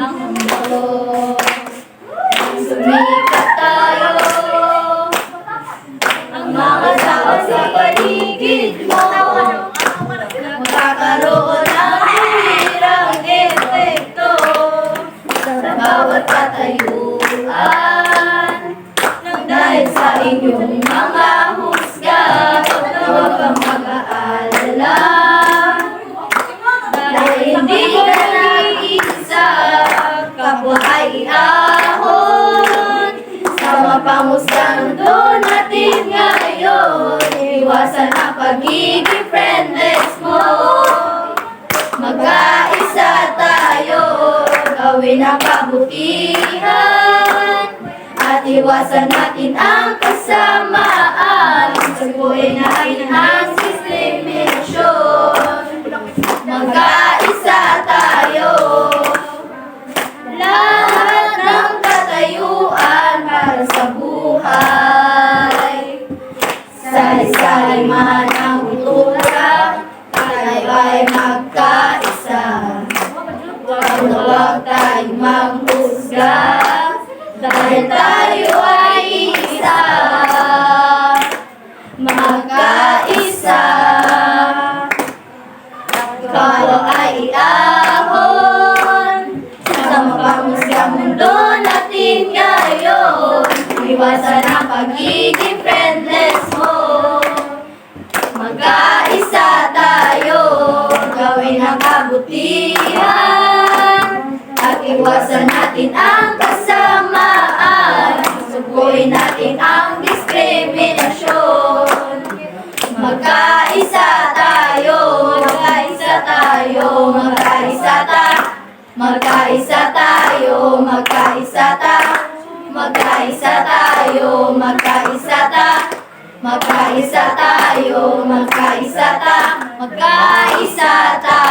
ang mundo. Sumikat tayo, ang mga tao sa paligid mo. Magkakaroon ng hirang epekto sa bawat katayuan. Ay ahon. Sa mapamusgang doon natin ngayon, iwasan ang pagiging friendless mo. Magkaisa tayo, gawin ang kabutihan. At iwasan natin ang kasamaan, saguin natin ang Huwag tayong manghusga, dahil tayo ay isa. Magkaisa, tayo ay iahon. Sa mapamusgang mundo natin ngayon, iwasan ang pagiging friendless iwasan natin ang kasamaan. Subuhin natin ang diskriminasyon. Magkaisa tayo, magkaisa tayo, magkaisa ta Magkaisa tayo, magkaisa ta Magkaisa tayo, magkaisa ta Magkaisa tayo, magkaisa ta Magkaisa tayo